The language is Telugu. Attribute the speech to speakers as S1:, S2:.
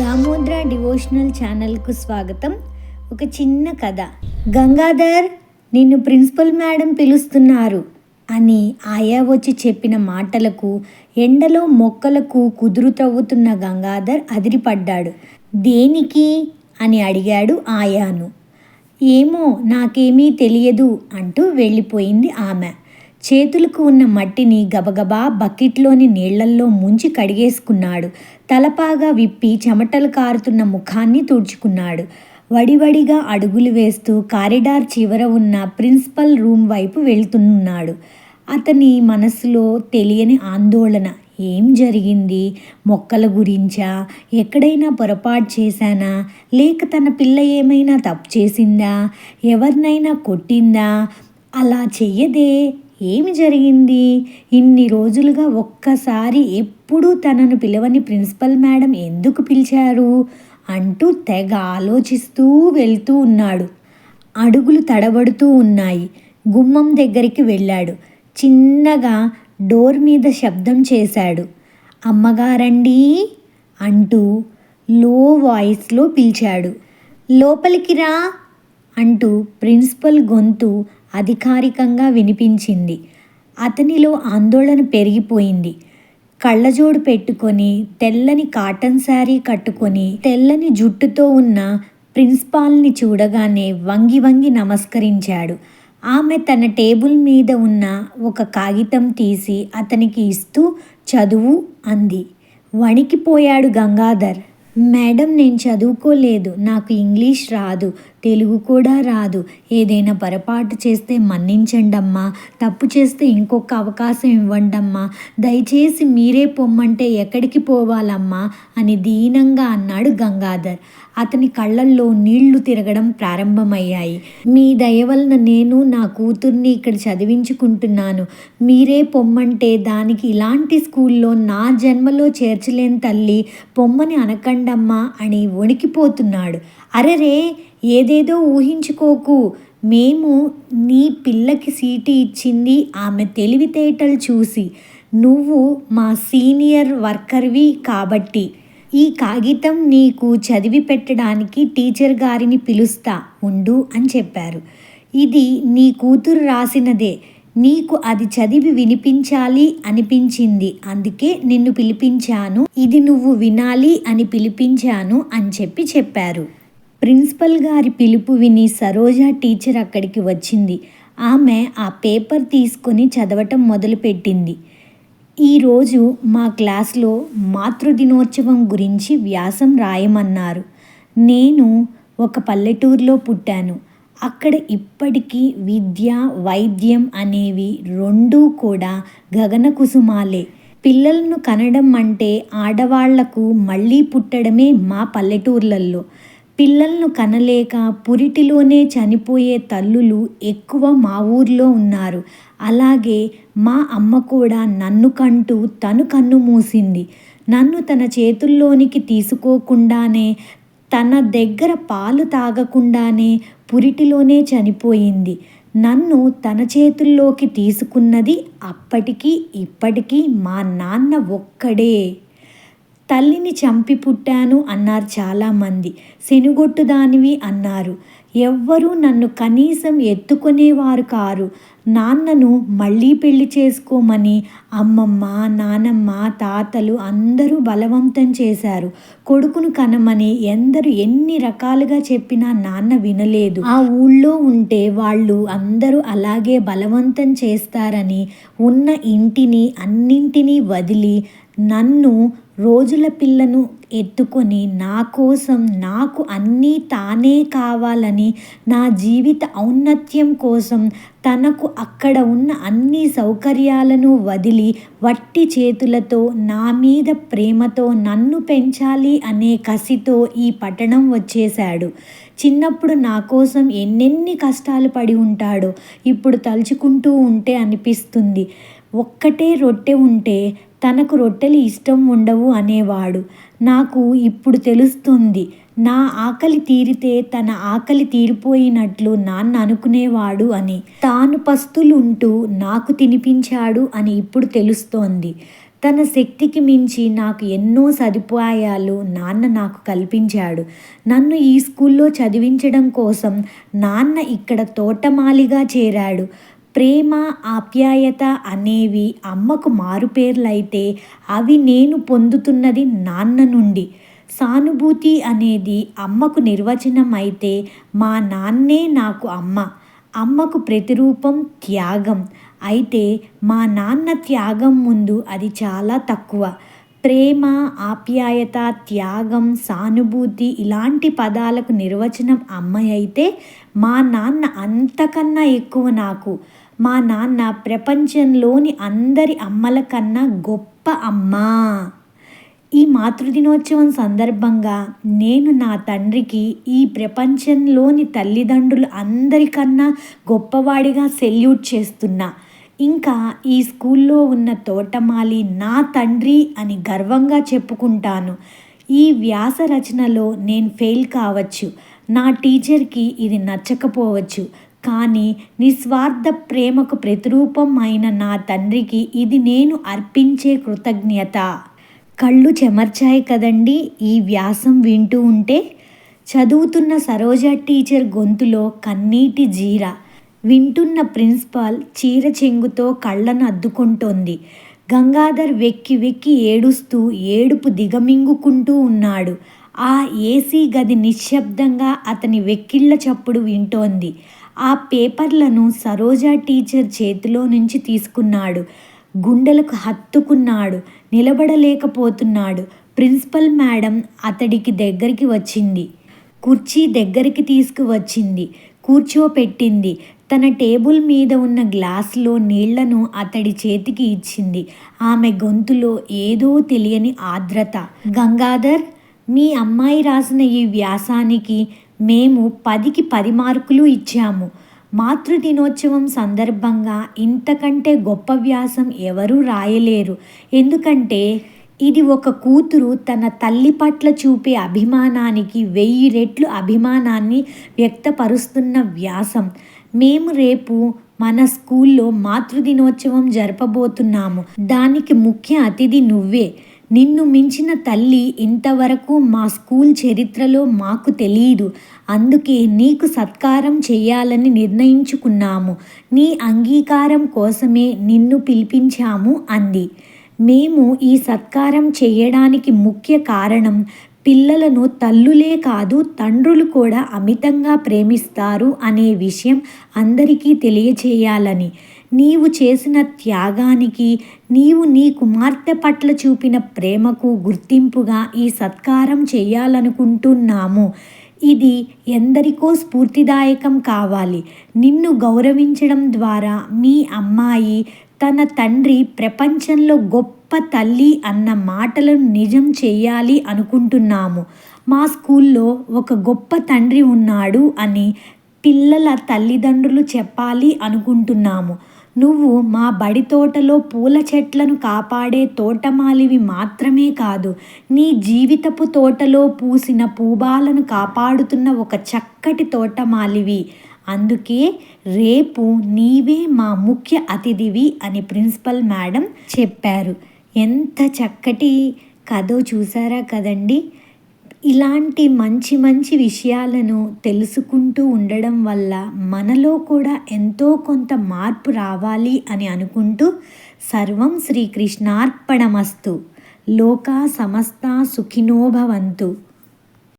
S1: దామోద్ర డివోషనల్ ఛానల్కు స్వాగతం. ఒక చిన్న కథ. గంగాధర్ నిన్ను ప్రిన్సిపల్ మేడం పిలుస్తున్నారు అని ఆయా వచ్చి చెప్పిన మాటలకు ఎండలో మొక్కలకు కుదురు తవ్వుతున్న గంగాధర్ అదిరిపడ్డాడు. దేనికి? అని అడిగాడు ఆయాను. ఏమో నాకేమీ తెలియదు అంటూ వెళ్ళిపోయింది ఆమె. చేతులకు ఉన్న మట్టిని గబగబా బకెట్లోని నీళ్ళల్లో ముంచి కడిగేసుకున్నాడు. తలపాగా విప్పి చెమటలు కారుతున్న ముఖాన్ని తుడుచుకున్నాడు. వడివడిగా అడుగులు వేస్తూ కారిడార్ చివర ఉన్న ప్రిన్సిపల్ రూమ్ వైపు వెళ్తున్నాడు. అతని మనసులో తెలియని ఆందోళన ఏం జరిగింది? మొక్కల గురించా? ఎక్కడైనా పొరపాటు చేశానా? లేక తన పిల్ల ఏమైనా తప్పు చేసిందా? ఎవరినైనా కొట్టిందా? అలా చెయ్యదే ఏమి జరిగింది? ఇన్ని రోజులుగా ఒక్కసారి ఎప్పుడూ తనను పిలవని ప్రిన్సిపల్ మేడం ఎందుకు పిలిచారు? అంటూ తెగ ఆలోచిస్తూ వెళ్తూ ఉన్నాడు. అడుగులు తడబడుతూ ఉన్నాయి. గుమ్మం దగ్గరికి వెళ్ళాడు. చిన్నగా డోర్ మీద శబ్దం చేశాడు. అమ్మగారండి! అంటూ లో వాయిస్లో పిలిచాడు. లోపలికి రా! అంటూ ప్రిన్సిపల్ గొంతు అధికారికంగా వినిపించింది. అతనిలో ఆందోళన పెరిగిపోయింది. కళ్ళజోడు పెట్టుకొని తెల్లని కాటన్ శారీ కట్టుకొని తెల్లని జుట్టుతో ఉన్న ప్రిన్సిపాల్ని చూడగానే వంగి వంగి నమస్కరించాడు. ఆమె తన టేబుల్ మీద ఉన్న ఒక కాగితం తీసి అతనికి ఇస్తూ చదువు అంది. వణికిపోయాడు గంగాధర్. మేడం నేను చదువుకోలేదు. నాకు ఇంగ్లీష్ రాదు. తెలుగు కూడా రాదు. ఏదైనా పొరపాటు చేస్తే మన్నించండమ్మా. తప్పు చేస్తే ఇంకొక అవకాశం ఇవ్వండమ్మా. దయచేసి మీరే పొమ్మంటే ఎక్కడికి పోవాలమ్మా అని దీనంగా అన్నాడు గంగాధర్. అతని కళ్ళల్లో నీళ్ళు తిరగడం ప్రారంభమయ్యాయి. మీ దయ వలన నేను నా కూతుర్ని ఇక్కడ చదివించుకుంటున్నాను. మీరే పొమ్మంటే దానికి ఇలాంటి స్కూల్లో నా జన్మలో చేర్చలేని తల్లి పొమ్మని అనకండమ్మా అని వణికిపోతున్నాడు. అరెరే ఏదేదో ఊహించుకోకు. మేము నీ పిల్లకి సీటు ఇచ్చింది ఆమె తెలివితేటలు చూసి. నువ్వు మా సీనియర్ వర్కర్వి కాబట్టి. ఈ కాగితం నీకు చదివి పెట్టడానికి టీచర్ గారిని పిలుస్తా ఉండు అని చెప్పారు. ఇది నీ కూతురు రాసినదే. నీకు అది చదివి వినిపించాలి అనిపించింది. అందుకే నిన్ను పిలిపించాను. ఇది నువ్వు వినాలి అని పిలిపించాను అని చెప్పి చెప్పారు. ప్రిన్సిపల్ గారి పిలుపు విని సరోజ టీచర్ అక్కడికి వచ్చింది. ఆమె ఆ పేపర్ తీసుకొని చదవటం మొదలుపెట్టింది. ఈరోజు మా క్లాస్లో మాతృదినోత్సవం గురించి వ్యాసం రాయమన్నారు. నేను ఒక పల్లెటూరులో పుట్టాను. అక్కడ ఇప్పటికీ విద్య వైద్యం అనేవి రెండూ కూడా గగన కుసుమాలే. పిల్లలను కనడం అంటే ఆడవాళ్ళకు మళ్ళీ పుట్టడమే మా పల్లెటూర్లలో పిల్లలను కనలేక పురిటిలోనే చనిపోయే తల్లులు ఎక్కువ మా ఊర్లో ఉన్నారు. అలాగే మా అమ్మ కూడా నన్ను కంటూ తను కన్ను మూసింది. నన్ను తన చేతుల్లోనికి తీసుకోకుండానే తన దగ్గర పాలు తాగకుండానే పురిటిలోనే చనిపోయింది. నన్ను తన చేతుల్లోకి తీసుకున్నది అప్పటికీ ఇప్పటికీ మా నాన్న ఒక్కడే. తల్లిని చంపి పుట్టాను అన్నారు చాలామంది. శనుగొట్టు దానివి అన్నారు. ఎవ్వరూ నన్ను కనీసం ఎత్తుకునేవారు కారు. నాన్నను మళ్ళీ పెళ్ళి చేసుకోమని అమ్మమ్మ నానమ్మ తాతలు అందరూ బలవంతం చేశారు. కొడుకును కనమని ఎందరు ఎన్ని రకాలుగా చెప్పినా నాన్న వినలేదు. ఆ ఊళ్ళో ఉంటే వాళ్ళు అందరూ అలాగే బలవంతం చేస్తారని ఉన్న ఇంటిని అన్నింటినీ వదిలి నన్ను రోజుల పిల్లను ఎత్తుకొని నా కోసం నాకు అన్నీ తానే కావాలని నా జీవిత ఔన్నత్యం కోసం తనకు అక్కడ ఉన్న అన్ని సౌకర్యాలను వదిలి వట్టి చేతులతో నా మీద ప్రేమతో నన్ను పెంచాలి అనే కసితో ఈ పట్టణం వచ్చేశాడు. చిన్నప్పుడు నా కోసం ఎన్నెన్ని కష్టాలు పడి ఉంటాడో ఇప్పుడు తలుచుకుంటూ ఉంటే అనిపిస్తుంది. ఒక్కటే రొట్టె ఉంటే తనకు రొట్టెలు ఇష్టం ఉండవు అనేవాడు. నాకు ఇప్పుడు తెలుస్తుంది నా ఆకలి తీరితే తన ఆకలి తీరిపోయినట్లు నాన్న అనుకునేవాడు అని. తాను పస్తులుంటూ నాకు తినిపించాడు అని ఇప్పుడు తెలుస్తోంది. తన శక్తికి మించి నాకు ఎన్నో సదుపాయాలు నాన్న నాకు కల్పించాడు. నన్ను ఈ స్కూల్లో చదివించడం కోసం నాన్న ఇక్కడ తోటమాలిగా చేరాడు. ప్రేమ ఆప్యాయత అనేవి అమ్మకు మారుపేర్లైతే అవి నేను పొందుతున్నది నాన్న నుండి. సానుభూతి అనేది అమ్మకు నిర్వచనం అయితే మా నాన్నే నాకు అమ్మ. అమ్మకు ప్రతిరూపం త్యాగం. అయితే మా నాన్న త్యాగం ముందు అది చాలా తక్కువ. ప్రేమ ఆప్యాయత త్యాగం సానుభూతి ఇలాంటి పదాలకు నిర్వచనం అమ్మ అయితే మా నాన్న అంతకన్నా ఎక్కువ నాకు. మా నాన్న ప్రపంచంలోని అందరి అమ్మల కన్నా గొప్ప అమ్మ. ఈ మాతృదినోత్సవం సందర్భంగా నేను నా తండ్రికి ఈ ప్రపంచంలోని తల్లిదండ్రులు అందరికన్నా గొప్పవాడిగా సెల్యూట్ చేస్తున్నా. ఇంకా ఈ స్కూల్లో ఉన్న తోటమాలి నా తండ్రి అని గర్వంగా చెప్పుకుంటాను. ఈ వ్యాస రచనలో నేను ఫెయిల్ కావచ్చు. నా టీచర్కి ఇది నచ్చకపోవచ్చు. కానీ నిస్వార్థ ప్రేమకు ప్రతిరూపం అయిన నా తండ్రికి ఇది నేను అర్పించే కృతజ్ఞత. కళ్ళు చెమర్చాయి కదండి ఈ వ్యాసం వింటూ ఉంటే? చదువుతున్న సరోజ టీచర్ గొంతులో కన్నీటి జీర. వింటున్న ప్రిన్సిపాల్ చీర చెంగుతో కళ్ళను అద్దుకుంటోంది. గంగాధర్ వెక్కి వెక్కి ఏడుస్తూ ఏడుపు దిగమింగుకుంటూ ఉన్నాడు. ఆ ఏసీ గది నిశ్శబ్దంగా అతని వెక్కిళ్ళ చప్పుడు వింటోంది. ఆ పేపర్లను సరోజా టీచర్ చేతిలో నుంచి తీసుకున్నాడు. గుండెలకు హత్తుకున్నాడు. నిలబడలేకపోతున్నాడు. ప్రిన్సిపల్ మేడం అతడికి దగ్గరికి వచ్చింది. కుర్చీ దగ్గరికి తీసుకువచ్చింది. కూర్చోపెట్టింది. తన టేబుల్ మీద ఉన్న గ్లాసులో నీళ్ళను అతడి చేతికి ఇచ్చింది. ఆమె గొంతులో ఏదో తెలియని ఆర్ద్రత. గంగాధర్ మీ అమ్మాయి రాసిన ఈ వ్యాసానికి మేము పదికి పది మార్కులు ఇచ్చాము. మాతృదినోత్సవం సందర్భంగా ఇంతకంటే గొప్ప వ్యాసం ఎవరూ రాయలేరు. ఎందుకంటే ఇది ఒక కూతురు తన తల్లి పట్ల చూపే అభిమానానికి వెయ్యి రెట్లు అభిమానాన్ని వ్యక్తపరుస్తున్న వ్యాసం. మేము రేపు మన స్కూల్లో మాతృదినోత్సవం జరపబోతున్నాము. దానికి ముఖ్య అతిథి నువ్వే. నిన్ను మించిన తల్లి ఇంతవరకు మా స్కూల్ చరిత్రలో మాకు తెలియదు అందుకే నీకు సత్కారం చేయాలని నిర్ణయించుకున్నాము. నీ అంగీకారం కోసమే నిన్ను పిలిపించాము అంది. మేము ఈ సత్కారం చేయడానికి ముఖ్య కారణం పిల్లలను తల్లులే కాదు తండ్రులు కూడా అమితంగా ప్రేమిస్తారు అనే విషయం అందరికీ తెలియచేయాలని నీవు చేసిన త్యాగానికి నీవు నీ కుమార్తె పట్ల చూపిన ప్రేమకు గుర్తింపుగా ఈ సత్కారం చేయాలనుకుంటున్నాము. ఇది ఎందరికో స్ఫూర్తిదాయకం కావాలి. నిన్ను గౌరవించడం ద్వారా మీ అమ్మాయి తన తండ్రి ప్రపంచంలో గొప్ప తల్లి అన్న మాటలను నిజం చేయాలి అనుకుంటున్నాము. మా స్కూల్లో ఒక గొప్ప తండ్రి ఉన్నాడు అని పిల్లల తల్లిదండ్రులు చెప్పాలి అనుకుంటున్నాము. నువ్వు మా బడి తోటలో పూల చెట్లను కాపాడే తోటమాలివి మాత్రమే కాదు నీ జీవితపు తోటలో పూసిన పూబాలను కాపాడుతున్న ఒక చక్కటి తోటమాలివి. అందుకే రేపు నీవే మా ముఖ్య అతిథివి అని ప్రిన్సిపల్ మేడం చెప్పారు. ఎంత చక్కటి కథో చూసారా కదండి? ఇలాంటి మంచి మంచి విషయాలను తెలుసుకుంటూ ఉండడం వల్ల మనలో కూడా ఎంతో కొంత మార్పు రావాలి అని అనుకుంటూ సర్వం శ్రీకృష్ణార్పణమస్తు. లోకా సమస్త సుఖినోభవంతు